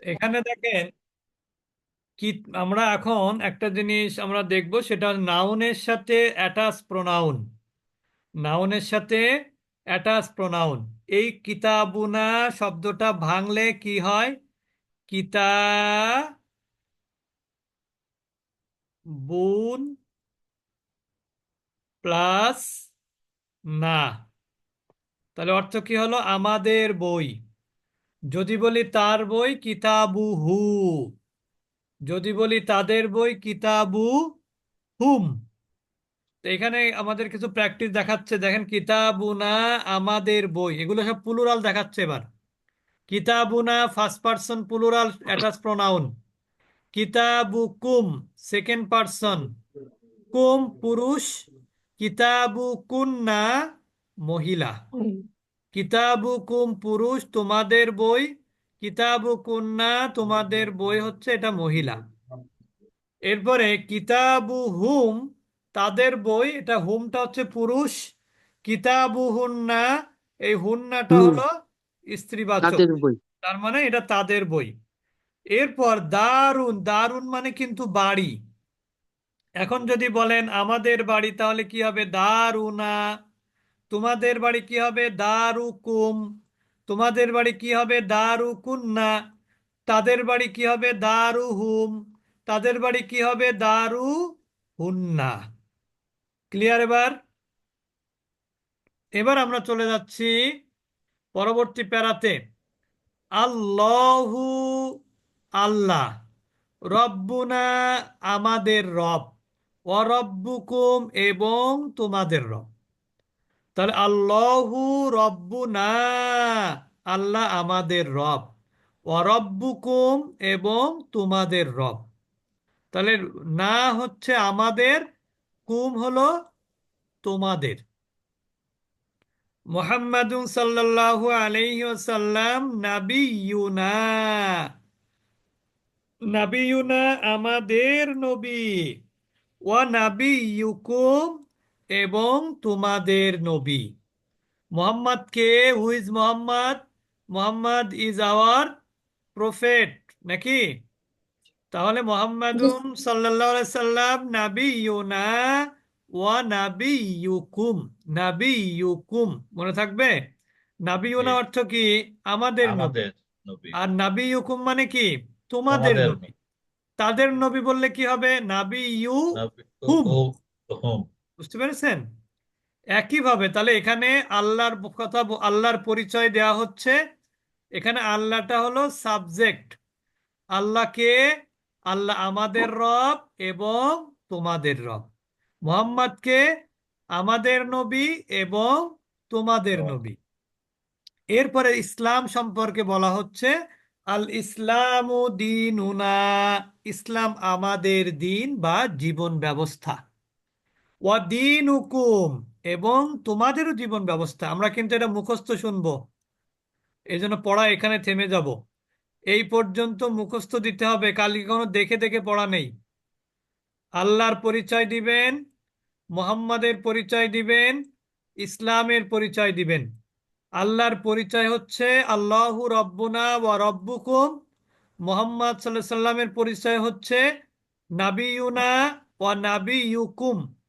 এখানে দেখেন কি, আমরা এখন একটা জিনিস আমরা দেখব, সেটা নাউনের সাথে অ্যাটাচ প্রোনাউন নাউনের সাথে অ্যাটাচ প্রোনাউন এই কিতাবুনা শব্দটা ভাঙলে কি হয়? কিতা বুন প্লাস না। তাহলে অর্থ কি হলো? আমাদের বই। যদি বলি তার বই কিতাবু হু, যদি বলি তাদের বই কিতাবু হুম। এখানে আমাদের কিছু প্র্যাকটিস দেখাচ্ছে, দেখেন কিতাবুনা আমাদের বই, এগুলো সব প্লুরাল দেখাচ্ছে এবার। কিতাবুনা first person plural attach pronoun কিতাবুকুম second person কুম পুরুষ কিতাবু কুন্না মহিলা। কিতাবু কুম পুরুষ তোমাদের বই কিতাবু কুন্না তোমাদের বই হচ্ছে এটা মহিলা। এরপরে কিতাবু হুম তাদের বই এটা হুমটা হচ্ছে পুরুষ কিতাবু হুন্না এই হুন্নাটা হলো স্ত্রীবাচক। তার মানে এটা তাদের বই। এরপর দারুণ দারুণ মানে কিন্তু বাড়ি। এখন যদি বলেন আমাদের বাড়ি তাহলে কি হবে? দারুনা তোমাদের বাড়ি কি হবে? দারুকুম। তোমাদের বাড়ি কি হবে? দারুকুন্না। তাদের বাড়ি কি হবে? দারুহুম। তাদের বাড়ি কি হবে? দারু হুন্না ক্লিয়ার এবার? এবার আমরা চলে যাচ্ছি পরবর্তী প্যারাতে। আল্লাহু আল্লাহ। রব্বুনা আমাদের রব। অরব্বুকুম এবং তোমাদের রব। তাহলে আল্লাহু রব্বুনা, আল্লাহ আমাদের রব। অরব্বুকুম এবং তোমাদের রব। তাহলে না হচ্ছে আমাদের, কুম হলো তোমাদের। মোহাম্মদুন সাল্লাল্লাহু আলাইহি ওয়াসাল্লাম, নাবিয়ুনা। নাবিয়ুনা আমাদের নবী। ওয়া নাবিয়ুকুম এবং তোমাদের নবী। মোহাম্মদ কে who is Muhammad? Muhammad is our prophet নাকি? তাহলে আলাইহি সাল্লাম নাবিয়ুনা ওয়া নাবিয়ুকুম নাবিয়ুকুম মনে থাকবে? নাবিয়ুনা জি। অর্থ কি? আমাদের নবী। আমাদের নবী। আর নাবিয়ুকুম মানে কি? তোমাদের নবী। তাদের নবী বললে কি হবে? নাবি। ইউ হুম বুঝতে পেরেছেন? একইভাবে তাহলে এখানে আল্লাহর কথা আল্লাহর পরিচয় দেওয়া হচ্ছে। এখানে আল্লাহটা হলো সাবজেক্ট আল্লাহকে আল্লাহ আমাদের রব এবং তোমাদের রব। মোহাম্মদকে আমাদের নবী এবং তোমাদের নবী। এরপরে ইসলাম সম্পর্কে বলা হচ্ছে আল ইসলামু দিনুনা ইসলাম আমাদের দিন বা জীবন ব্যবস্থা। ওয়াদিন হুকুম এবং তোমাদেরও জীবন ব্যবস্থা। আমরা কিন্তু এটা মুখস্থ শুনব। এই জন্য পড়া এখানে থেমে যাব। এই পর্যন্ত মুখস্থ দিতে হবে। কালকে কোনো দেখে দেখে পড়া নেই। আল্লাহর পরিচয় দিবেন, মোহাম্মদের পরিচয় দিবেন, ইসলামের পরিচয় দিবেন। আল্লাহর পরিচয় হচ্ছে আল্লাহু রব্বুনা ওয়া রব্বুকুম। মোহাম্মদ সাল্লাহ সাল্লামের পরিচয় হচ্ছে নাবিয়ুনা ওয়া নাবিয়ুকুম।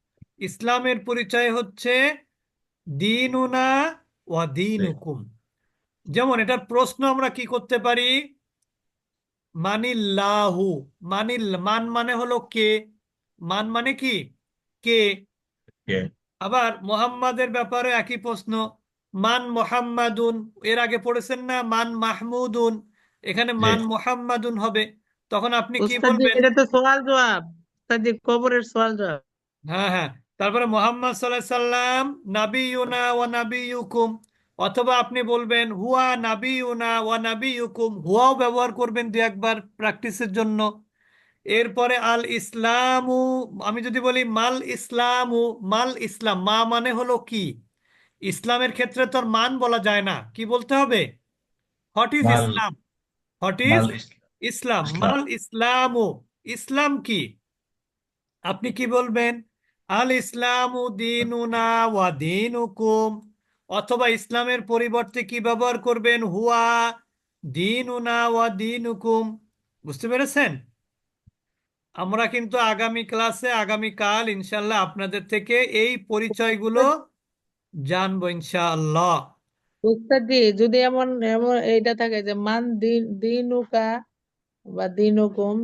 ইসলামের পরিচয় হচ্ছে দিনুনা ওয়া দিনুকুম। যেমন এটার প্রশ্ন আমরা কি করতে পারি? মানিল্লাহু মানিল মান মানে হলো কে? মান মানে কি? কে? আবার মোহাম্মদের ব্যাপারে একই প্রশ্ন মান মোহাম্মাদুন এর আগে পড়েছেন না? মান মাহমুদুন এখানে মান মোহাম্মাদুন হবে। তখন আপনি কি বলবেন? এটা তো সওয়াল জবাব। কবরের সওয়াল জবাব। হ্যাঁ হ্যাঁ। তারপরে মোহাম্মদ সাল্লাহ সাল্লাম নাবিয়ুনা ওয়া নাবিয়ুকুম অথবা আপনি বলবেন হুয়া নাবিয়ুনা ওয়া ইউকুম হুয়াও ব্যবহার করবেন দু একবার প্র্যাকটিসের জন্য এরপরে আল ইসলামু আমি যদি বলি মাল ইসলামু মাল ইসলাম মা মানে হলো কি? ইসলামের ক্ষেত্রে তো আর মান বলা যায় না কি বলতে হবে? What is Islam what is মাল ইসলাম ইসলাম ইসলাম। মাল ইসলামু ইসলাম কি? আপনি কি বলবেন? আল ইসলামু দিনুনা ওয়া দিনুকুম, অথবা ইসলামের পরিবর্তে কি ব্যবহার করবেন? হুয়া দিনুনা ওয়া দিনুকুম। বুঝতে পেরেছেন? আমরা কিন্তু আগামী ক্লাসে আগামীকাল ইনশাল্লাহ আপনাদের থেকে এই পরিচয়গুলো জানব ইনশাআল্লাহ। উস্তাদি যদি এমন এমন এইটা থাকে যে মান দিন, দিনুকা বা দিনুকুম